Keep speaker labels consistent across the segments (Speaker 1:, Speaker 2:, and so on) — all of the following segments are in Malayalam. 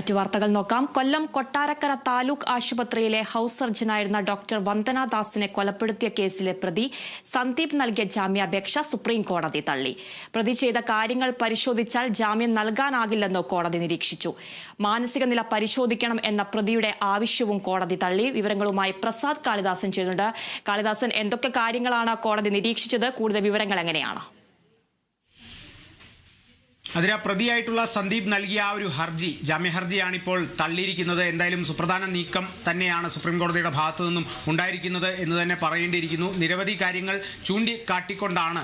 Speaker 1: മറ്റു വാർത്തകൾ നോക്കാം. കൊല്ലം കൊട്ടാരക്കര താലൂക്ക് ആശുപത്രിയിലെ ഹൌസ് സർജനായിരുന്ന ഡോക്ടർ വന്ദന ദാസിനെ കൊലപ്പെടുത്തിയ കേസിലെ പ്രതി സന്ദീപ് നൽകിയ ജാമ്യാപേക്ഷ സുപ്രീം കോടതി തള്ളി. പ്രതി ചെയ്ത കാര്യങ്ങൾ പരിശോധിച്ചാൽ ജാമ്യം നൽകാനാകില്ലെന്ന് കോടതി നിരീക്ഷിച്ചു. മാനസിക നില പരിശോധിക്കണം എന്ന പ്രതിയുടെ ആവശ്യവും കോടതി തള്ളി. വിവരങ്ങളുമായി പ്രസാദ് കാളിദാസൻ ചെയ്യുന്നുണ്ട്. കാളിദാസൻ എന്തൊക്കെ കാര്യങ്ങളാണ് കോടതി നിരീക്ഷിച്ചത്? കൂടുതൽ വിവരങ്ങൾ എങ്ങനെയാണ്?
Speaker 2: അതിന് പ്രതിയായിട്ടുള്ള സന്ദീപ് നൽകിയ ആ ഒരു ഹർജി ജാമ്യ ഹർജിയാണ് ഇപ്പോൾ തള്ളിയിരിക്കുന്നത്. എന്തായാലും സുപ്രധാന നീക്കം തന്നെയാണ് സുപ്രീം കോടതിയുടെ ഭാഗത്തു നിന്നും ഉണ്ടായിരിക്കുന്നത് എന്ന് തന്നെ പറയേണ്ടിയിരിക്കുന്നു. നിരവധി കാര്യങ്ങൾ ചൂണ്ടിക്കാട്ടിക്കൊണ്ടാണ്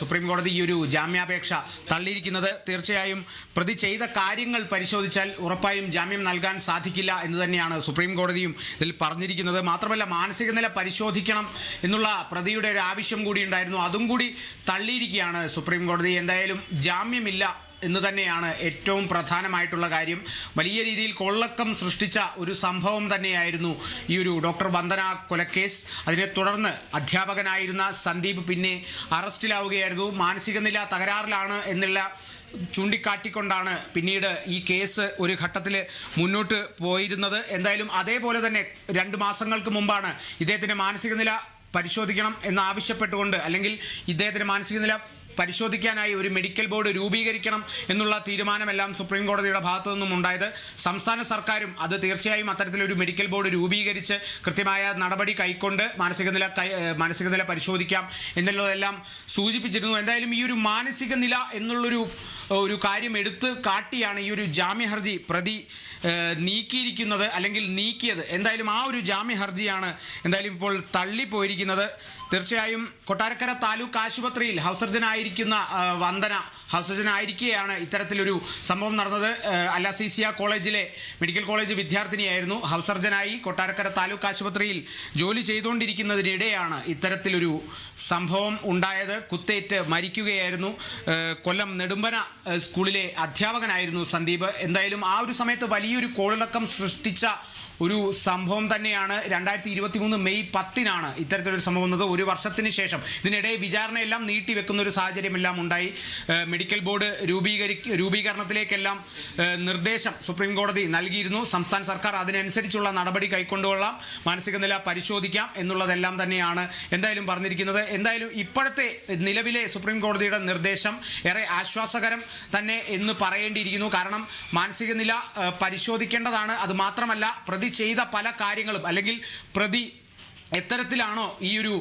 Speaker 2: സുപ്രീം കോടതി ഈ ഒരു ജാമ്യാപേക്ഷ തള്ളിയിരിക്കുന്നത്. തീർച്ചയായും പ്രതി ചെയ്ത കാര്യങ്ങൾ പരിശോധിച്ചാൽ ഉറപ്പായും ജാമ്യം നൽകാൻ സാധിക്കില്ല എന്ന് തന്നെയാണ് സുപ്രീം കോടതിയും ഇതിൽ പറഞ്ഞിരിക്കുന്നത്. മാത്രമല്ല മാനസിക നില പരിശോധിക്കണം എന്നുള്ള പ്രതിയുടെ ഒരു ആവശ്യം കൂടി ഉണ്ടായിരുന്നു. അതും കൂടി തള്ളിയിരിക്കുകയാണ് സുപ്രീം കോടതി. എന്തായാലും ജാമ്യമില്ല എന്ന് തന്നെയാണ് ഏറ്റവും പ്രധാനമായിട്ടുള്ള കാര്യം. വലിയ രീതിയിൽ കൊള്ളക്കം സൃഷ്ടിച്ച ഒരു സംഭവം തന്നെയായിരുന്നു ഈ ഒരു ഡോക്ടർ വന്ദന കൊലക്കേസ്. അതിനെ തുടർന്ന് അധ്യാപകനായിരുന്ന സന്ദീപ് പിന്നെ അറസ്റ്റിലാവുകയായിരുന്നു. മാനസിക നില തകരാറിലാണ് എന്നുള്ള ചൂണ്ടിക്കാട്ടിക്കൊണ്ടാണ് പിന്നീട് ഈ കേസ് ഒരു ഘട്ടത്തിൽ മുന്നോട്ട് പോയിരുന്നത്. എന്തായാലും അതേപോലെ തന്നെ രണ്ട് മാസങ്ങൾക്ക് മുമ്പാണ് ഇദ്ദേഹത്തിന്റെ മാനസിക നില പരിശോധിക്കണം എന്നാവശ്യപ്പെട്ടുകൊണ്ട് അല്ലെങ്കിൽ ഇദ്ദേഹത്തിന്റെ മാനസിക നില പരിശോധിക്കാനായി ഒരു മെഡിക്കൽ ബോർഡ് രൂപീകരിക്കണം എന്നുള്ള തീരുമാനമെല്ലാം സുപ്രീം കോടതിയുടെ ഭാഗത്തു നിന്നും ഉണ്ടായത്. സംസ്ഥാന സർക്കാരും അത് തീർച്ചയായും അത്തരത്തിലൊരു മെഡിക്കൽ ബോർഡ് രൂപീകരിച്ച് കൃത്യമായ നടപടി കൈക്കൊണ്ട് മാനസിക നില മാനസിക നില പരിശോധിക്കാം എന്നുള്ളതെല്ലാം സൂചിപ്പിച്ചിരുന്നു. എന്തായാലും ഈ ഒരു മാനസിക നില എന്നുള്ളൊരു ഒരു കാര്യം എടുത്ത് കാട്ടിയാണ് ഈ ഒരു ജാമ്യ ഹർജി പ്രതി നീക്കിയിരിക്കുന്നത് അല്ലെങ്കിൽ നീക്കിയത്. എന്തായാലും ആ ഒരു ജാമ്യ ഹർജിയാണ് എന്തായാലും ഇപ്പോൾ തള്ളിപ്പോയിരിക്കുന്നത്. തീർച്ചയായും കൊട്ടാരക്കര താലൂക്ക് ആശുപത്രിയിൽ ഹൗസ് ആ, വന്ദന. ഹൗസ് സർജൻ ആയിരിക്കെയാണ് ഇത്തരത്തിലൊരു സംഭവം നടന്നത്. അല്ലാസിസിയ കോളേജിലെ മെഡിക്കൽ കോളേജ് വിദ്യാർത്ഥിനിയായിരുന്നു. ഹൗസർജനായി സർജനായി കൊട്ടാരക്കര താലൂക്ക് ആശുപത്രിയിൽ ജോലി ചെയ്തുകൊണ്ടിരിക്കുന്നതിനിടെയാണ് ഇത്തരത്തിലൊരു സംഭവം ഉണ്ടായത്. കുത്തേറ്റ് മരിക്കുകയായിരുന്നു. കൊല്ലം നെടുമ്പന സ്കൂളിലെ അധ്യാപകനായിരുന്നു സന്ദീപ്. എന്തായാലും ആ ഒരു സമയത്ത് വലിയൊരു കോളിളക്കം സൃഷ്ടിച്ച ഒരു സംഭവം തന്നെയാണ്. രണ്ടായിരത്തി ഇരുപത്തി മൂന്ന് മെയ് പത്തിനാണ് ഇത്തരത്തിലൊരു സംഭവം വന്നത്. ഒരു വർഷത്തിന് ശേഷം ഇതിനിടെ വിചാരണയെല്ലാം നീട്ടിവെക്കുന്ന ഒരു സാഹചര്യമെല്ലാം ഉണ്ടായി. മെഡിക്കൽ ബോർഡ് രൂപീകരി രൂപീകരണത്തിലേക്കെല്ലാം നിർദ്ദേശം സുപ്രീം കോടതി നൽകിയിരുന്നു. സംസ്ഥാന സർക്കാർ അതിനനുസരിച്ചുള്ള നടപടി കൈക്കൊണ്ടുകൊള്ളാം മാനസിക നില പരിശോധിക്കാം എന്നുള്ളതെല്ലാം തന്നെയാണ് എന്തായാലും പറഞ്ഞിരിക്കുന്നത്. എന്തായാലും ഇപ്പോഴത്തെ നിലവിലെ സുപ്രീം കോടതിയുടെ നിർദ്ദേശം ഏറെ ആശ്വാസകരം തന്നെ എന്ന് പറയേണ്ടിയിരിക്കുന്നു. കാരണം മാനസിക നില പരിശോധിക്കേണ്ടതാണ്. അത് മാത്രമല്ല പ്രതി ചെയ്ത പല കാര്യങ്ങളും അല്ലെങ്കിൽ പ്രതി എത്തരത്തിലാണോ ഈ ഒരു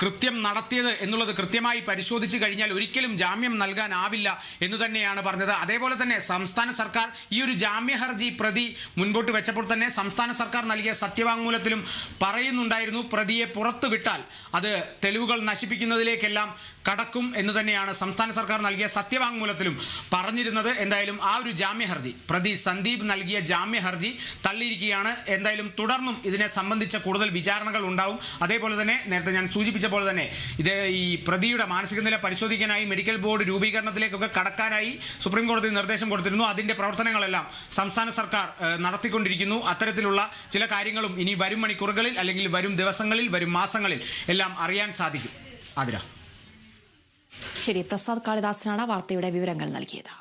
Speaker 2: കൃത്യം നടത്തിയത് എന്നുള്ളത് കൃത്യമായി പരിശോധിച്ച് കഴിഞ്ഞാൽ ഒരിക്കലും ജാമ്യം നൽകാനാവില്ല എന്ന് തന്നെയാണ് പറഞ്ഞത്. അതേപോലെ തന്നെ സംസ്ഥാന സർക്കാർ ഈ ഒരു ജാമ്യ ഹർജി പ്രതി മുൻപോട്ട് വെച്ചപ്പോൾ തന്നെ സംസ്ഥാന സർക്കാർ നൽകിയ സത്യവാങ്മൂലത്തിലും പറയുന്നുണ്ടായിരുന്നു പ്രതിയെ പുറത്തു വിട്ടാൽ അത് തെളിവുകൾ നശിപ്പിക്കുന്നതിലേക്കെല്ലാം കടക്കും എന്ന് തന്നെയാണ് സംസ്ഥാന സർക്കാർ നൽകിയ സത്യവാങ്മൂലത്തിലും പറഞ്ഞിരുന്നത്. എന്തായാലും ആ ഒരു ജാമ്യ ഹർജി പ്രതി സന്ദീപ് നൽകിയ ജാമ്യ ഹർജി തള്ളിയിരിക്കുകയാണ്. എന്തായാലും തുടർന്നും ഇതിനെ സംബന്ധിച്ച കൂടുതൽ വിചാരണകൾ ഉണ്ടാവും അതേപോലെ തന്നെ നേരത്തെ ഞാൻ സൂചിപ്പിച്ച പോലെ തന്നെ ഇത് ഈ പ്രതിയുടെ മാനസിക നില പരിശോധിക്കാനായി മെഡിക്കൽ ബോർഡ് രൂപീകരണത്തിലേക്കൊക്കെ കടക്കാനായി സുപ്രീം കോടതി നിർദ്ദേശം കൊടുത്തിരുന്നു. അതിന്റെ പ്രവർത്തനങ്ങളെല്ലാം സംസ്ഥാന സർക്കാർ നടത്തിക്കൊണ്ടിരിക്കുന്നു. അത്തരത്തിലുള്ള ചില കാര്യങ്ങളും ഇനി വരും മണിക്കൂറുകളിൽ അല്ലെങ്കിൽ വരും ദിവസങ്ങളിൽ വരും മാസങ്ങളിൽ എല്ലാം അറിയാൻ സാധിക്കും. ആതിര.
Speaker 1: ശരി പ്രസാദ് കാളിദാസനാണ് വാർത്തയുടെ വിവരങ്ങൾ നൽകിയത്.